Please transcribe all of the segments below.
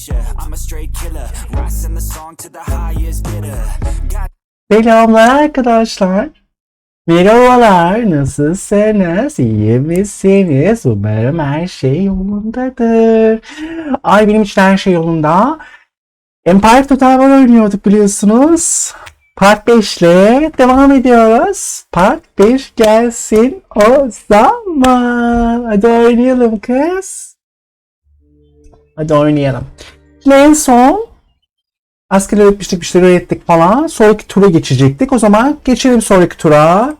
picture, I'm a straight killer Rising the song to the highest bidder Got Selamlar arkadaşlar. Merhabalar, nasılsınız? İyi misiniz? Umarım her şey yolundadır. Ay benim için her şey yolunda. Empire Total War oynuyorduk biliyorsunuz. Part 5 ile devam ediyoruz. Part 5 gelsin o zaman. Hadi oynayalım kız. Hadi oynayalım. Şimdi en son Asker öğretmiştik, bir şeyler öğrettik falan. Sonraki tura geçecektik. O zaman geçelim sonraki tura.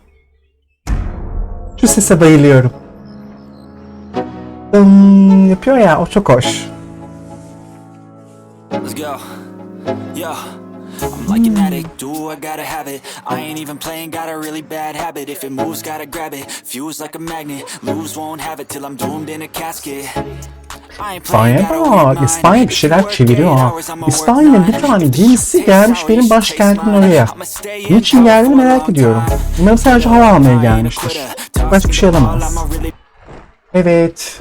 Şu sese bayılıyorum. Dım yapıyor ya, o çok hoş. Let's go. Yo. I'm like an addict, do I gotta have it I ain't even playing, got a really bad habit If it moves, gotta grab it Fuse like a magnet Lose, won't have it till I'm doomed in a casket İspanya bak. İspanya bir şeyler çeviriyor ha. İspanya'nın bir tane gemisi gelmiş benim taste oraya. Niçin power geldi for a merak ediyorum. Umarım sadece hava almaya gelmiştir. Başka bir şey alamaz. Evet.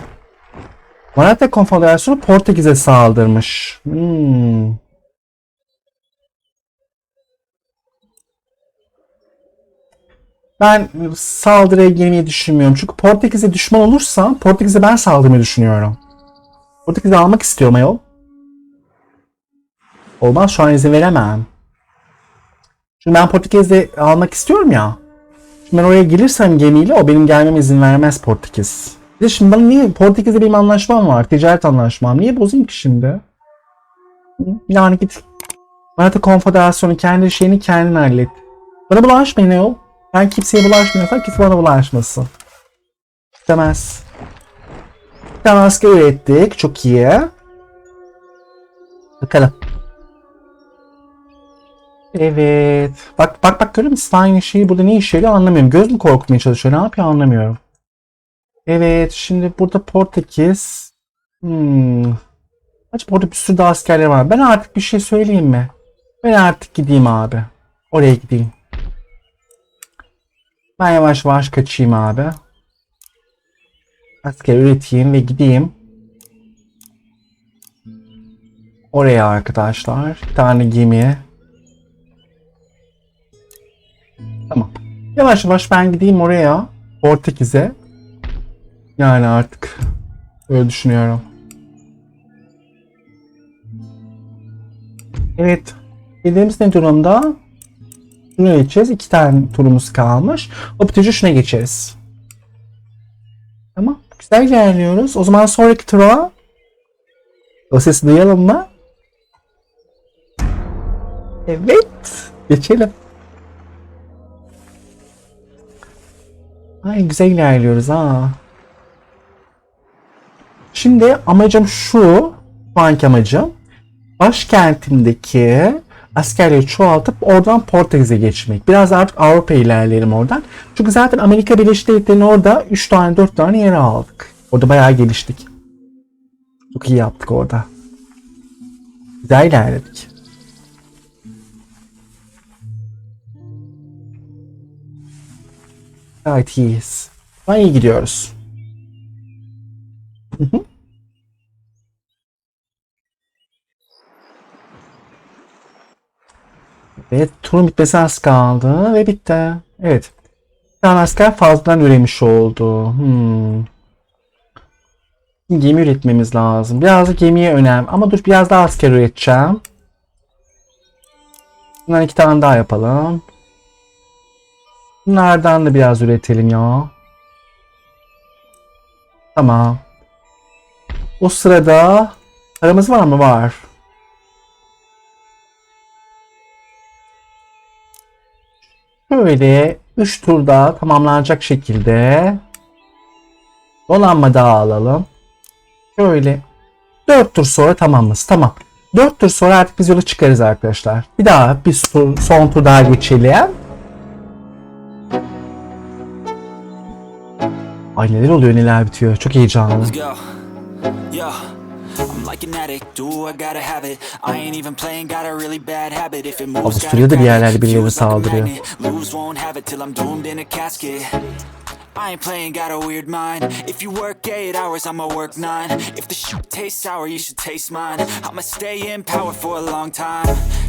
Malatya Konfederasyonu Portekiz'e saldırmış. Hmm. Ben saldırıya girmeyi düşünmüyorum. Çünkü Portekiz'e düşman olursam Portekiz'e ben saldırmayı düşünüyorum. Portekiz'i almak istiyorum ayol. Olmaz şu an izin veremem. Çünkü ben Portekiz'de almak istiyorum ya. Şimdi ben oraya gelirsem gemiyle o benim gelmeme izin vermez Portekiz. Bir de şimdi bana niye Portekiz'de benim anlaşmam var. Ticaret anlaşmam. Niye bozayım ki şimdi? Yani git. Malta Konfederasyonu kendi şeyini kendin hallet. Bana bulaşmayın ayol. Ben kimseye bulaşmıyorsam kimse bana bulaşmasın. İstemez. Bir tane asker ürettik. Çok iyi. Bakalım. Evet. Bak bak bak görüyor musun? Aynı şeyi burada ne işe yarıyor anlamıyorum. Göz mü korkutmaya çalışıyor? Ne yapıyor anlamıyorum. Evet. Şimdi burada Portekiz. Hmm. Acaba burada bir sürü daha askerler var. Ben artık bir şey söyleyeyim mi? Ben artık gideyim abi. Oraya gideyim. Ben yavaş yavaş kaçayım abi. Asker üreteyim ve gideyim. Oraya arkadaşlar. Bir tane gemi. Tamam. Yavaş yavaş ben gideyim oraya. Portekiz'e. Yani artık öyle düşünüyorum. Evet. Dediğimiz ne durumda? Şuna geçeceğiz. İki tane turumuz kalmış. O bitince şuna geçeriz. Güzel ilerliyoruz. O zaman sonraki tura o sesi duyalım mı? Evet. Geçelim. Ay güzel ilerliyoruz ha. Şimdi amacım şu. Şu anki amacım. Başkentimdeki askerleri çoğaltıp oradan Portekiz'e geçmek. Biraz artık Avrupa ilerleyelim oradan. Çünkü zaten Amerika Birleşik Devletleri'nin orada 3 tane 4 tane yere aldık. Orada bayağı geliştik. Çok iyi yaptık orada. Güzel ilerledik. Gayet iyiyiz. An iyi gidiyoruz. Hı hı. Ve turun bitmesi az kaldı ve bitti. Evet. Bir tane asker fazladan üremiş oldu. Hmm. Gemi üretmemiz lazım. Biraz da gemiye önem. Ama dur biraz daha asker üreteceğim. Bundan iki tane daha yapalım. Bunlardan da biraz üretelim ya. Tamam. O sırada paramız var mı? Var. Böyle 3 turda tamamlanacak şekilde donanma daha alalım. Şöyle 4 tur sonra tamamız. Tamam. 4 tur sonra artık biz yola çıkarız arkadaşlar. Bir daha bir tur, son tur daha geçelim. Ay neler oluyor neler bitiyor. Çok heyecanlı. like an addict. Do I gotta have it? I ain't even playing, got a really bad habit. If it moves, gotta grab it. Like saldırıyor. Lose won't have it till I'm doomed in a casket. I ain't playing, got a weird mind. If you work eight hours, I'ma work nine. If the shit tastes sour, you should taste mine. I'ma stay in power for a long time.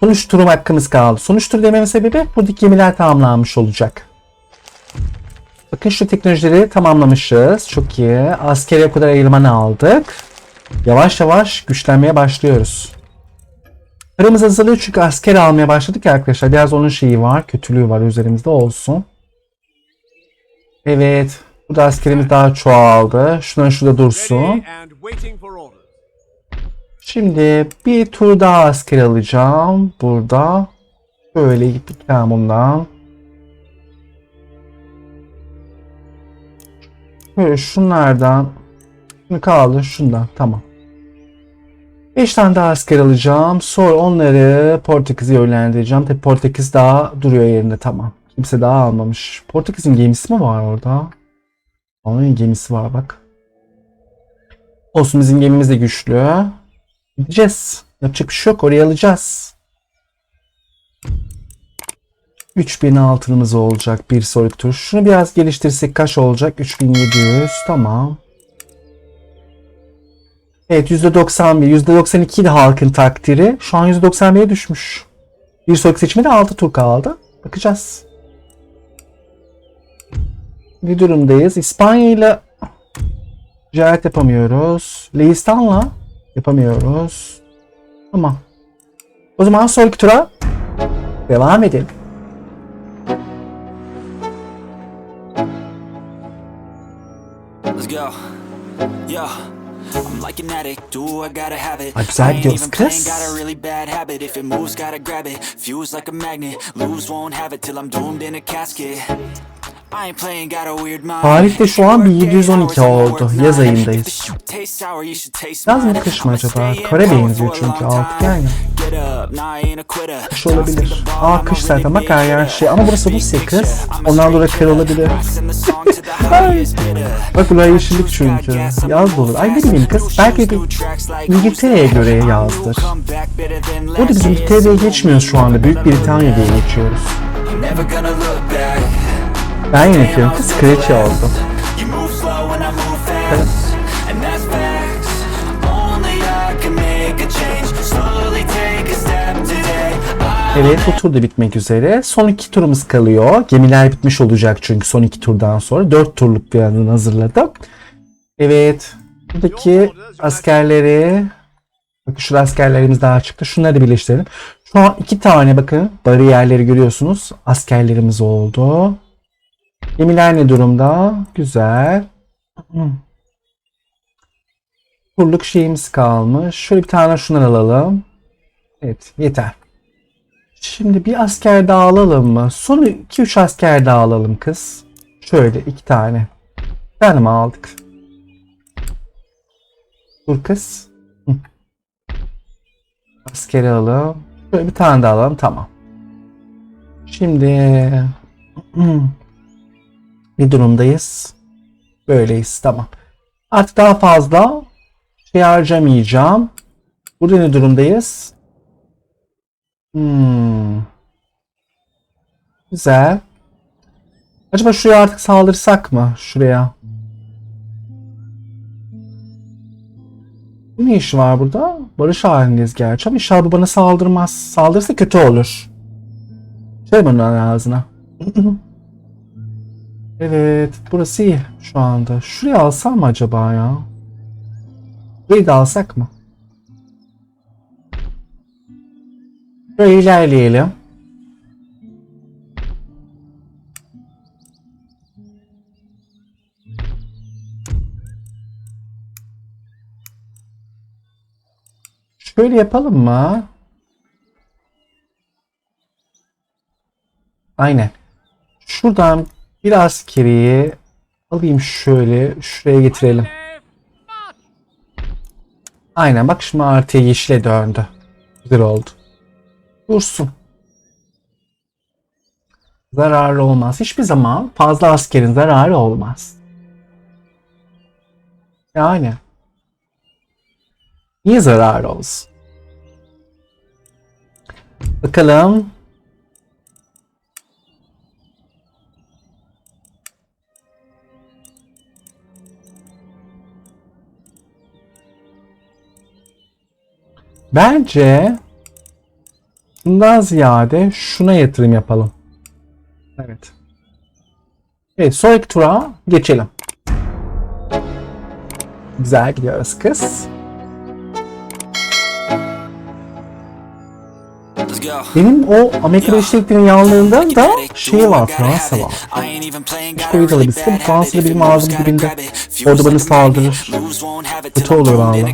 Son 3 turum hakkımız kaldı. Son 3 tur dememin sebebi buradaki gemiler tamamlanmış olacak. Bakın şu teknolojileri tamamlamışız. Çok iyi. Askeri o kadar eleman aldık. Yavaş yavaş güçlenmeye başlıyoruz. Paramız azalıyor çünkü asker almaya başladık ya arkadaşlar. Biraz onun şeyi var. Kötülüğü var üzerimizde olsun. Evet. Burada askerimiz daha çoğaldı. Şunlar şurada dursun. Şimdi bir tur daha asker alacağım burada. Böyle ben bundan. Böyle şunlardan. Şunu kaldı şundan tamam. 5 tane daha asker alacağım. Sonra onları Portekiz'e yönlendireceğim. Tabi Portekiz daha duruyor yerinde tamam. Kimse daha almamış. Portekiz'in gemisi mi var orada? Onun gemisi var bak. Olsun bizim gemimiz de güçlü. Gideceğiz. Yapacak bir şey yok. Oraya alacağız. 3000 altınımız olacak bir sonraki tur. Şunu biraz geliştirsek kaç olacak? 3700. Tamam. Evet %91. %92 de halkın takdiri. Şu an %91'e düşmüş. Bir sonraki seçimde 6 tur kaldı. Bakacağız. Bir durumdayız. İspanya ile ticaret yapamıyoruz. Leistan'la Yapamıyoruz. Tamam. O zaman sonraki tura devam edelim. Let's go. Yo. I'm like an addict, do I gotta have it Ay, güzel I even playing, kız. got a really bad habit If it moves, gotta grab it Fuse like a magnet Lose, won't have it till I'm doomed in a casket Tarih de şu an bir Work eight 712 hours, I'ma oldu. work Yaz ayındayız. Yaz mı kış mı acaba? power benziyor çünkü long altı time. yani. Get up, nah, I ain't a quitter. Kış olabilir. Aa kış zaten bak her yer şey. Ama burası Rusya kız. Ondan dolayı kır olabilir. Bak buraya yeşillik çünkü. Yaz da olur. Ay ne bileyim kız. Belki bir İngiltere'ye göre yazdır. Burada biz İngiltere'ye geçmiyoruz şu anda. Büyük Britanya diye geçiyoruz. Never gonna look back. Ben yönetiyorum. Kraliçe oldu. Evet bu tur da bitmek üzere. Son iki turumuz kalıyor. Gemiler bitmiş olacak çünkü son iki turdan sonra. Dört turluk bir yandan hazırladım. Evet. Buradaki askerleri bakın şurada askerlerimiz daha çıktı. Şunları birleştirelim. Şu an iki tane bakın bariyerleri görüyorsunuz. Askerlerimiz oldu. Gemiler ne durumda? Güzel. Turluk şeyimiz kalmış. Şöyle bir tane şundan alalım. Evet yeter. Şimdi bir asker daha alalım mı? Son 2-3 asker daha alalım kız. Şöyle iki tane. Bir mi aldık? Dur kız. Askeri alalım. Şöyle bir tane daha alalım. Tamam. Şimdi. Bir durumdayız. Böyleyiz. Tamam. Artık daha fazla şey harcamayacağım. Burada ne durumdayız? Hmm. Güzel. Acaba şuraya artık saldırsak mı? Şuraya. Bu ne işi var burada? Barış halindeyiz gerçi ama inşallah bu bana saldırmaz. Saldırırsa kötü olur. Şey bunun ağzına. Evet burası iyi şu anda. Şuraya alsam mı acaba ya? Burayı da alsak mı? Böyle ilerleyelim. Şöyle yapalım mı? Aynen. Şuradan bir askeriyi alayım şöyle şuraya getirelim. Aynen bak şimdi artıya yeşile döndü. Güzel oldu. Dursun. Zararlı olmaz. Hiçbir zaman fazla askerin zararı olmaz. Yani. Niye zararı olsun? Bakalım. Bence bundan ziyade şuna yatırım yapalım. Evet. Evet sonraki tura geçelim. Güzel gidiyoruz kız. Benim o Amerika Birleşik Devletleri'nin yanlığından da şey var Fransa var. Koyudalı bir sıkıntı Fransa'da benim ağzım dibinde. Orada bana saldırır. Kötü olur valla.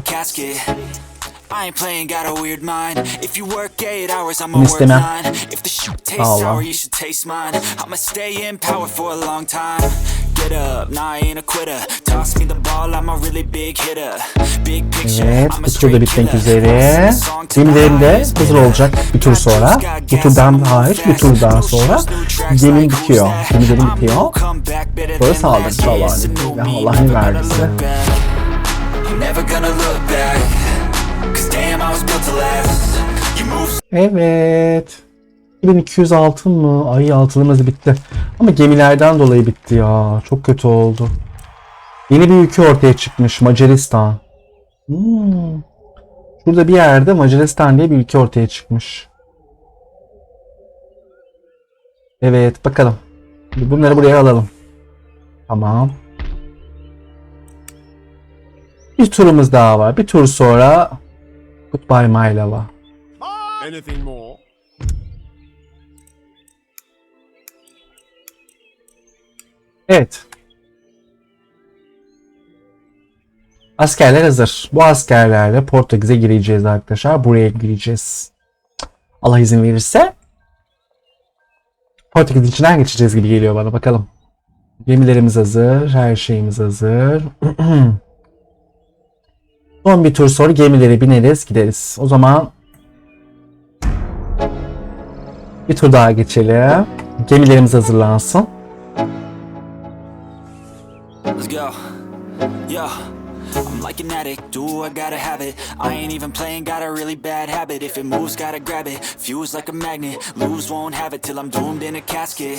I ain't playing, got a weird mind. If you work eight hours, I'ma work İstemem. nine. If the shit tastes sour, you should taste mine. I'ma stay in power for a long time. Get up, nah, I ain't a quitter. Toss me the ball, I'm a really big hitter. Big picture, Evet I'm bu tur da bitmek üzere. Gemilerim de hazır olacak bir tur sonra. Bu turdan hariç bir tur daha sonra gemim bitiyor. Gemilerim bitiyor. Sonra saldırı inşallah. Ya Allah ne verdiyse. Never gonna look back. Evet. 2200 altın mı? Ay altınımız bitti. Ama gemilerden dolayı bitti ya. Çok kötü oldu. Yeni bir ülke ortaya çıkmış. Macaristan. Hmm. Şurada bir yerde Macaristan diye bir ülke ortaya çıkmış. Evet bakalım. Bunları buraya alalım. Tamam. Bir turumuz daha var. Bir tur sonra Goodbye My Lava. Anything more? Evet. Askerler hazır. Bu askerlerle Portekiz'e gireceğiz arkadaşlar. Buraya gireceğiz. Allah izin verirse. Portekiz içinden geçeceğiz gibi geliyor bana. Bakalım. Gemilerimiz hazır. Her şeyimiz hazır. Son bir tur sonra gemilere bineriz gideriz. O zaman bir tur daha geçelim. Gemilerimiz hazırlansın. Let's go. Yo. I'm like an addict, do I gotta have it I ain't even playing, got a really bad habit If it moves, gotta grab it, fuse like a magnet Lose, won't have it till I'm doomed in a casket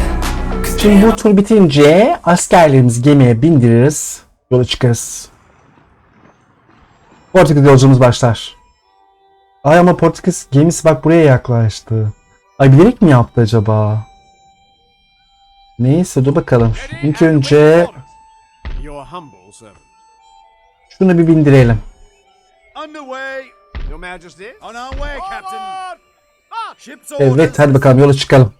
Şimdi bu tur bitince askerlerimizi gemiye bindiririz. Yola çıkarız. Portekiz yolculuğumuz başlar. Ay ama Portekiz gemisi bak buraya yaklaştı. Ay bilerek mi yaptı acaba? Neyse dur bakalım. İlk önce şunu bir bindirelim. Evet hadi bakalım yola çıkalım.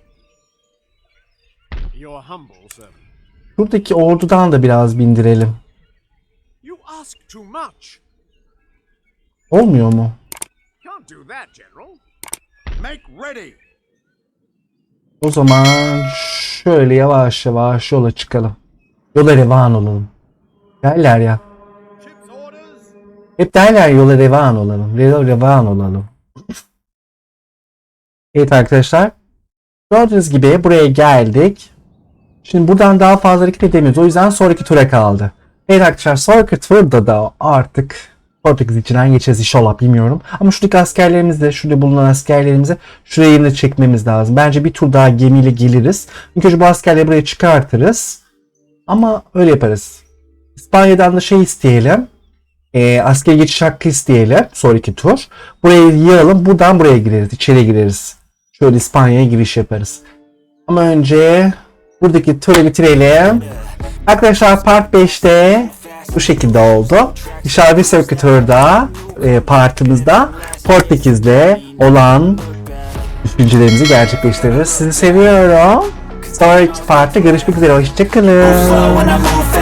Şuradaki ordudan da biraz bindirelim. Olmuyor mu? O zaman şöyle yavaş yavaş yola çıkalım. Yola revan olalım. Derler ya. Hep derler yola revan olalım. Yola revan olalım. evet arkadaşlar. Gördüğünüz gibi buraya geldik. Şimdi buradan daha fazla hareket edemiyoruz. O yüzden sonraki tura kaldı. Evet arkadaşlar sonraki turda da artık Portekiz içinden geçeceğiz inşallah bilmiyorum. Ama şuradaki askerlerimiz de şurada bulunan askerlerimizi şuraya yerine çekmemiz lazım. Bence bir tur daha gemiyle geliriz. İlk önce bu askerleri buraya çıkartırız. Ama öyle yaparız. İspanya'dan da şey isteyelim. e, askeri geçiş hakkı isteyelim. Sonraki tur. Burayı yığalım. Buradan buraya gireriz. içeri gireriz. Şöyle İspanya'ya giriş yaparız. Ama önce buradaki turu bitirelim. Arkadaşlar part 5'te bu şekilde oldu. İnşallah bir sonraki turda e, partımızda Portekiz'de olan düşüncelerimizi gerçekleştiririz. Sizi seviyorum. Sonraki partta görüşmek üzere. Hoşçakalın.